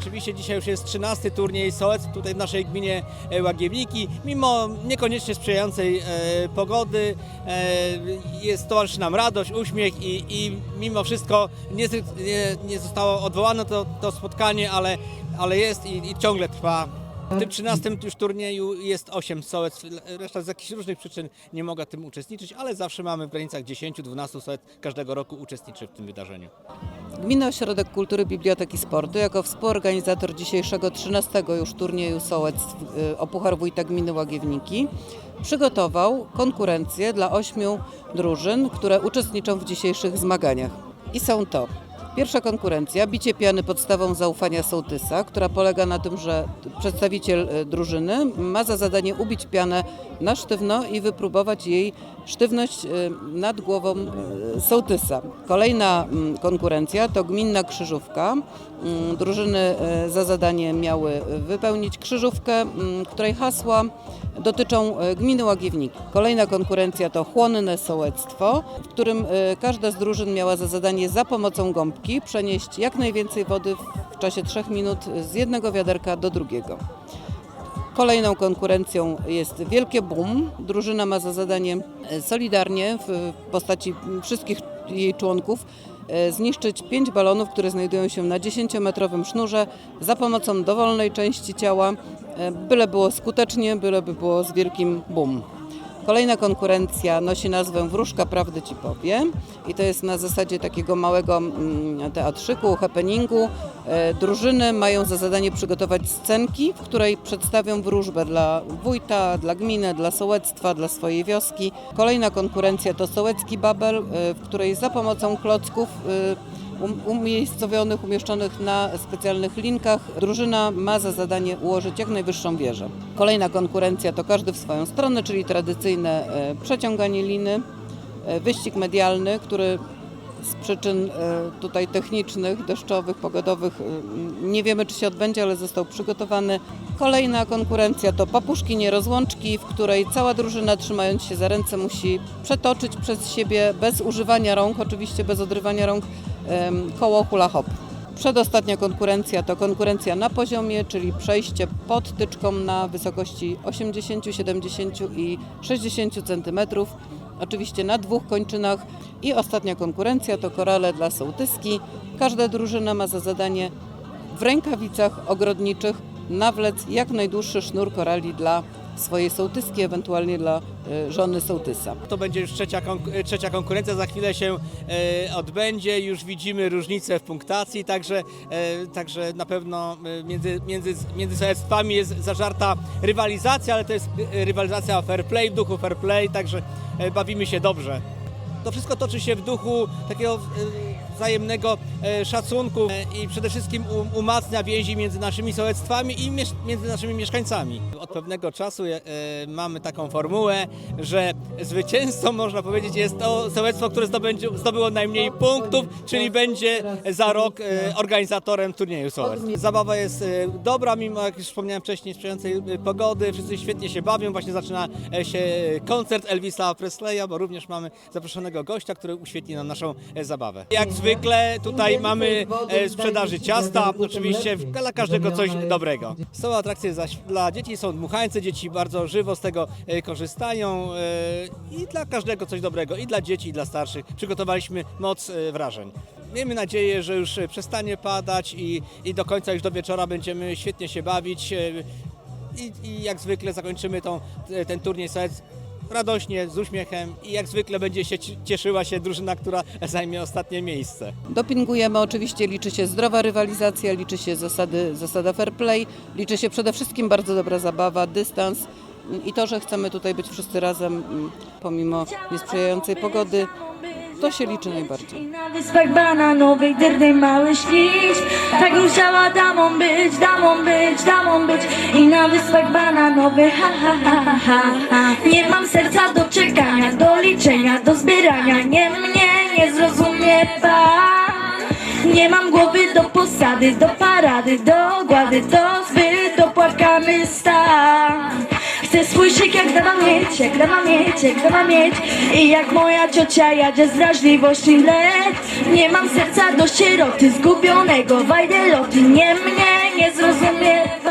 oczywiście dzisiaj już jest 13 turniej Sołec tutaj w naszej gminie e, Łagiewniki. Mimo niekoniecznie sprzyjającej e, pogody e, jest towarzyszy nam radość, uśmiech i, i mimo wszystko nie, nie, nie zostało odwołane to, to spotkanie, ale, ale jest i, i ciągle trwa. W tym 13 już turnieju jest 8 sołec, reszta z jakichś różnych przyczyn nie mogła tym uczestniczyć, ale zawsze mamy w granicach 10-12 sołec każdego roku uczestniczy w tym wydarzeniu. Gminny Ośrodek Kultury, Biblioteki Sportu jako współorganizator dzisiejszego 13 już turnieju sołectw y, o Puchar Wójta Gminy Łagiewniki przygotował konkurencję dla ośmiu drużyn, które uczestniczą w dzisiejszych zmaganiach. I są to Pierwsza konkurencja, bicie piany podstawą zaufania sołtysa, która polega na tym, że przedstawiciel y, drużyny ma za zadanie ubić pianę na sztywno i wypróbować jej sztywność y, nad głową y, sołtysa. Kolejna mm, konkurencja to gminna krzyżówka. Mm, Drużyny za zadanie miały wypełnić krzyżówkę, mm, której hasła dotyczą gminy Łagiewniki. Kolejna konkurencja to chłonne sołectwo, w którym każda z drużyn miała za zadanie za pomocą gąbki przenieść jak najwięcej wody w czasie 3 minut z jednego wiaderka do drugiego. Kolejną konkurencją jest Wielkie Boom. Drużyna ma za zadanie e, solidarnie w postaci wszystkich jej członków e, zniszczyć pięć balonów, które znajdują się na 10-metrowym sznurze za pomocą dowolnej części ciała, e, byle było skutecznie, byleby było z wielkim boom. Kolejna konkurencja nosi nazwę Wróżka Prawdy Ci powie i to jest na zasadzie takiego małego mm, teatrzyku, happeningu. E, Drużyny mają za zadanie przygotować scenki, w której przedstawią wróżbę dla wójta, dla gminy, dla sołectwa, dla swojej wioski. Kolejna konkurencja to Sołecki Babel, e, w której za pomocą klocków e, umiejscowionych, umieszczonych na specjalnych linkach. Drużyna ma za zadanie ułożyć jak najwyższą wieżę. Kolejna konkurencja to każdy w swoją stronę, czyli tradycyjne e, przeciąganie liny, e, wyścig medialny, który z przyczyn e, tutaj technicznych, deszczowych, pogodowych nie wiemy czy się odbędzie, ale został przygotowany. Kolejna konkurencja to papuszki rozłączki, w której cała drużyna trzymając się za ręce musi przetoczyć przez siebie bez używania rąk, oczywiście bez odrywania rąk, koło hula hop. Przedostatnia konkurencja to konkurencja na poziomie, czyli przejście pod tyczką na wysokości 80, 70 i 60 cm, oczywiście na dwóch kończynach. I ostatnia konkurencja to korale dla sołtyski. Każda drużyna ma za zadanie w rękawicach ogrodniczych nawlec jak najdłuższy sznur korali dla swojej sołtyski, ewentualnie dla e, żony sołtysa. To będzie już trzecia, konk- trzecia konkurencja, za chwilę się e, odbędzie, już widzimy różnice w punktacji, także, e, także na pewno e, między, między, między sołectwami jest zażarta rywalizacja, ale to jest e, rywalizacja fair play, w duchu fair play, także e, bawimy się dobrze. To wszystko toczy się w duchu takiego e, wzajemnego e, szacunku e, i przede wszystkim um- umacnia więzi między naszymi sołectwami i między naszymi mieszkańcami. Od pewnego czasu mamy taką formułę, że zwycięzcą można powiedzieć jest to sołectwo, które zdobyło najmniej punktów, czyli będzie za rok organizatorem turnieju sołec. Zabawa jest dobra, mimo jak już wspomniałem wcześniej, sprzyjającej pogody. Wszyscy świetnie się bawią. Właśnie zaczyna się koncert Elvisa Presleya, bo również mamy zaproszonego gościa, który uświetni nam naszą e, zabawę. Jak zwykle tutaj mamy e, sprzedaży ciasta, oczywiście dla każdego coś dobrego. Są atrakcje zaś dla dzieci, są dmuchańce, dzieci bardzo żywo z tego e, korzystają i dla każdego coś dobrego, i dla dzieci, i dla starszych. Przygotowaliśmy moc wrażeń. Miejmy nadzieję, że już przestanie padać i, i do końca już do wieczora będziemy świetnie się bawić i, i jak zwykle zakończymy tą, ten turniej sołec radośnie, z uśmiechem i jak zwykle będzie się ci- cieszyła się drużyna, która zajmie ostatnie miejsce. Dopingujemy, oczywiście liczy się zdrowa rywalizacja, liczy się zasady, zasada fair play, liczy się przede wszystkim bardzo dobra zabawa, dystans i to, że chcemy tutaj być wszyscy razem mm, pomimo niesprzyjającej pogody, to się liczy najbardziej. I na wyspach bananowych dyrny mały ślić Tak już chciała damą być, damą być, damą być. I na wyspach bananowych ha ha ha ha ha, ha. Nie mam serca do czekania, do liczenia, do zbierania. Nie mnie nie zrozumie pan. Nie mam głowy do posady, do parady, do ogłady. To zbyt opłakany stan Swój szyk jak dawa mieć, jak dawa mieć, jak dawa mieć? I jak moja ciocia jadzie z wrażliwości let Nie mam serca do sieroty zgubionego Wajdeloty Nie mnie nie zrozumiewa